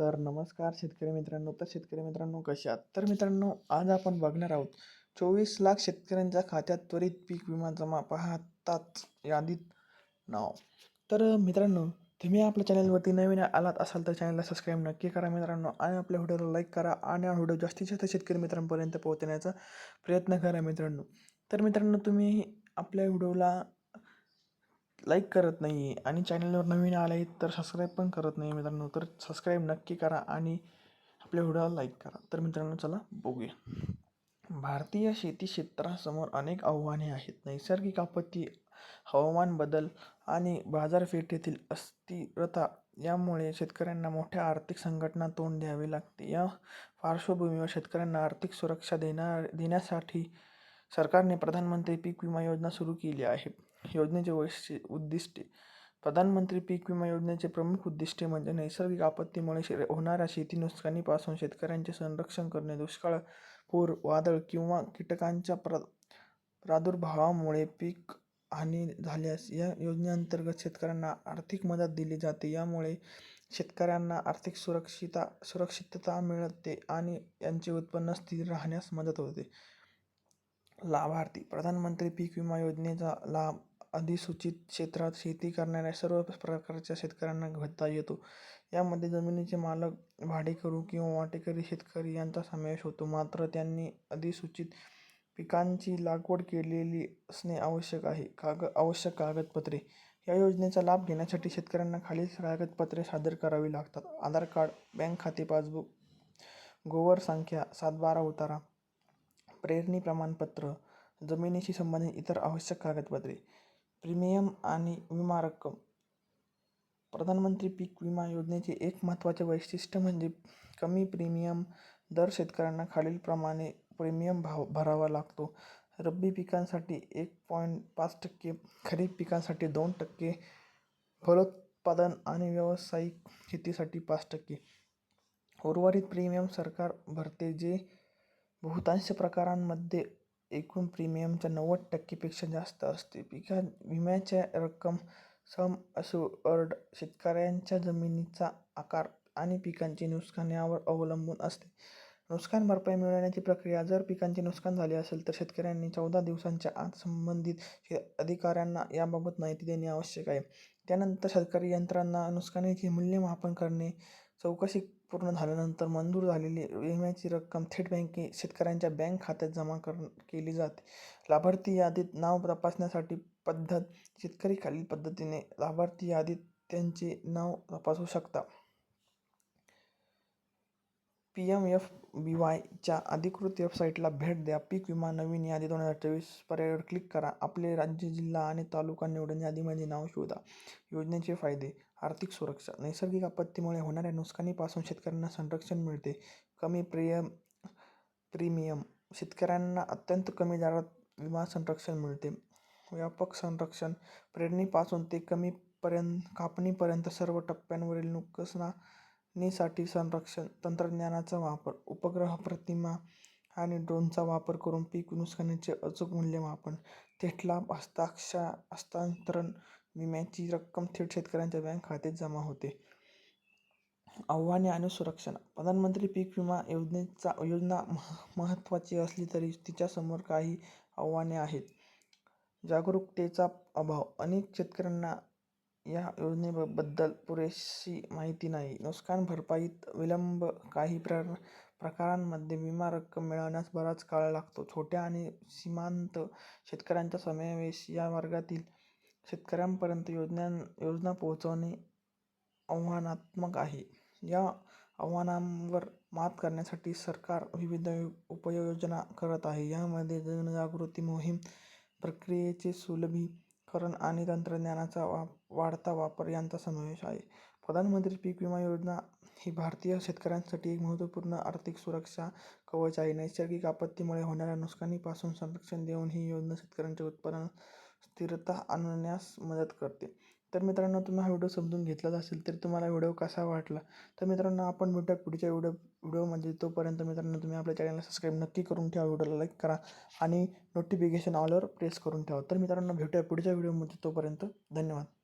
तर नमस्कार शेतकरी मित्रांनो. तर शेतकरी मित्रांनो कशा तर मित्रांनो आज आपण बघणार आहोत चोवीस लाख शेतकऱ्यांच्या खात्यात त्वरित पीक विमा जमा पाहतात यादीत नाव. तर मित्रांनो तुम्ही आपल्या चॅनलवरती नवीन आलात असाल तर चॅनलला सबस्क्राईब नक्की करा मित्रांनो आणि आपल्या व्हिडिओला लाईक करा आणि हा व्हिडिओ जास्तीत जास्त शेतकरी मित्रांपर्यंत पोहोचण्याचा प्रयत्न करा मित्रांनो. तर मित्रांनो तुम्ही आपल्या व्हिडिओला लाईक करत नाही आहे आणि चॅनलवर नवीन आले आहेत तर सबस्क्राईब पण करत नाही मित्रांनो तर सबस्क्राईब नक्की करा आणि आपल्या व्हिडिओला लाईक करा. तर मित्रांनो चला बघूया. भारतीय शेती क्षेत्रासमोर अनेक आव्हाने आहेत. नैसर्गिक आपत्ती हवामान बदल आणि बाजारपेठेतील अस्थिरता यामुळे शेतकऱ्यांना मोठ्या आर्थिक संघटना तोंड द्यावे लागते. या पार्श्वभूमीवर शेतकऱ्यांना आर्थिक सुरक्षा देणार देण्यासाठी सरकारने प्रधानमंत्री पीक विमा योजना सुरू केली आहे. योजनेचे वैशिष्ट्य उद्दिष्टे. प्रधानमंत्री पीक विमा योजनेचे प्रमुख उद्दिष्टे म्हणजे नैसर्गिक आपत्तीमुळे शे होणाऱ्या शेती नुकसानीपासून शेतकऱ्यांचे संरक्षण करणे. दुष्काळ पूर वादळ किंवा कीटकांच्या प्र प्रादुर्भावामुळे पीक हानी झाल्यास या योजनेअंतर्गत शेतकऱ्यांना आर्थिक मदत दिली जाते. यामुळे शेतकऱ्यांना आर्थिक सुरक्षिता सुरक्षितता मिळते आणि यांचे उत्पन्न स्थिर राहण्यास मदत होते. लाभार्थी प्रधानमंत्री पीक विमा योजनेचा लाभ अधिसूचित क्षेत्रात शेती करणाऱ्या सर्व प्रकारच्या शेतकऱ्यांना घेता येतो. यामध्ये जमिनीचे मालक भाडेकरू किंवा वाटेकरी शेतकरी यांचा समावेश होतो. मात्र त्यांनी अधिसूचित पिकांची लागवड केलेली असणे आवश्यक आहे. काग आवश्यक कागदपत्रे. या योजनेचा लाभ घेण्यासाठी शेतकऱ्यांना खालील कागदपत्रे सादर करावी लागतात. आधार कार्ड बँक खाते पासबुक गोवर संख्या सातबारा उतारा प्रेरणी प्रमाणपत्र जमिनीशी संबंधित इतर आवश्यक कागदपत्रे प्रीमियम आणि विमा रक्कम. प्रधानमंत्री पीक विमा योजनेचे एक महत्त्वाचे वैशिष्ट्य म्हणजे कमी प्रीमियम दर शेतकऱ्यांना खालीलप्रमाणे प्रीमियम भाव भरावा लागतो. रब्बी पिकांसाठी एक पॉईंट पाच टक्के खरीप पिकांसाठी दोन टक्के फलोत्पादन आणि व्यावसायिक शेतीसाठी पाच टक्के. उर्वरित प्रीमियम सरकार भरते जे बहुतांश प्रकारांमध्ये एकूण प्रीमियमच्या नव्वद टक्केपेक्षा जास्त असते. पिका विम्याच्या रक्कम सम अर्ड शेतकऱ्यांच्या जमिनीचा आकार आणि पिकांचे नुकसान यावर अवलंबून असते. नुकसान भरपाई मिळवण्याची प्रक्रिया जर पिकांचे नुकसान झाले असेल तर शेतकऱ्यांनी चौदा दिवसांच्या आत संबंधित अधिकाऱ्यांना याबाबत माहिती देणे आवश्यक आहे. त्यानंतर सरकारी यंत्रणा नुकसानीचे मूल्यमापन करणे चौकशी पूर्ण झाल्यानंतर मंजूर झालेली विम्याची रक्कम थेट बँके शेतकऱ्यांच्या बँक खात्यात जमा कर केली जाते. लाभार्थी यादीत नाव तपासण्यासाठी पद्धत शेतकरी खालील पद्धतीने लाभार्थी यादीत त्यांचे नाव तपासू शकता. पी एम एफ बी वायच्या अधिकृत वेबसाईटला भेट द्या. पीक विमा नवीन यादी दोन हजार चोवीस पर्यायावर क्लिक करा. आपले राज्य जिल्हा आणि तालुका निवडून यादीमध्ये म्हणजे नाव शोधा. योजनेचे फायदे आर्थिक सुरक्षा. नैसर्गिक आपत्तीमुळे होणाऱ्या नुकसानीपासून शेतकऱ्यांना संरक्षण मिळते. कमी प्रियम प्रीमियम. शेतकऱ्यांना अत्यंत कमी दरात विमा संरक्षण मिळते. व्यापक संरक्षण. प्रेरणीपासून ते कमीपर्यंत कापणीपर्यंत सर्व टप्प्यांवरील नुकसानीसाठी संरक्षण तंत्रज्ञानाचा वापर उपग्रह प्रतिमा आणि ड्रोनचा वापर करून पीक नुकसानीचे अचूक मूल्यमापन थेट लाभ हस्ताक्षा हस्तांतरण विम्याची रक्कम थेट शेतकऱ्यांच्या बँक खात्यात जमा होते. आव्हाने आणि सुरक्षण. प्रधानमंत्री पीक विमा योजनेचा योजना मह महत्त्वाची असली तरी तिच्यासमोर काही आव्हाने आहेत. जागरूकतेचा अभाव. अनेक शेतकऱ्यांना या योजनेबद्दल पुरेशी माहिती नाही. नुकसान भरपाईत विलंब. काही प्र प्रकारांमध्ये विमा रक्कम मिळवण्यास बराच काळ लागतो. छोट्या आणि सीमांत शेतकऱ्यांचा समावेश या वर्गातील शेतकऱ्यांपर्यंत योजना योजना पोहोचवणे आव्हानात्मक आहे. या आव्हानांवर मात करण्यासाठी सरकार विविध उपाययोजना करत आहे. यामध्ये जनजागृती मोहीम प्रक्रियेचे सुलभीकरण आणि तंत्रज्ञानाचा वा वाढता वापर यांचा समावेश आहे. प्रधानमंत्री पीक विमा योजना ही भारतीय शेतकऱ्यांसाठी एक महत्त्वपूर्ण आर्थिक सुरक्षा कवच आहे. नैसर्गिक आपत्तीमुळे होणाऱ्या नुकसानीपासून संरक्षण देऊन ही योजना शेतकऱ्यांच्या उत्पन्न स्थिरता आणण्यास मदत करते. तर मित्रांनो तुम्ही हा व्हिडिओ समजून घेतलाच असेल तर तुम्हाला व्हिडिओ कसा वाटला? तर मित्रांनो आपण भेटूया पुढच्या व्हिडिओ व्हिडिओमध्ये म्हणजे तोपर्यंत मित्रांनो तुम्ही आपल्या चॅनलला सबस्क्राईब नक्की करून ठेवा व्हिडिओला लाईक करा आणि नोटिफिकेशन ऑलवर प्रेस करून ठेवा. तर मित्रांनो भेटूया पुढच्या व्हिडिओमध्ये. तोपर्यंत धन्यवाद.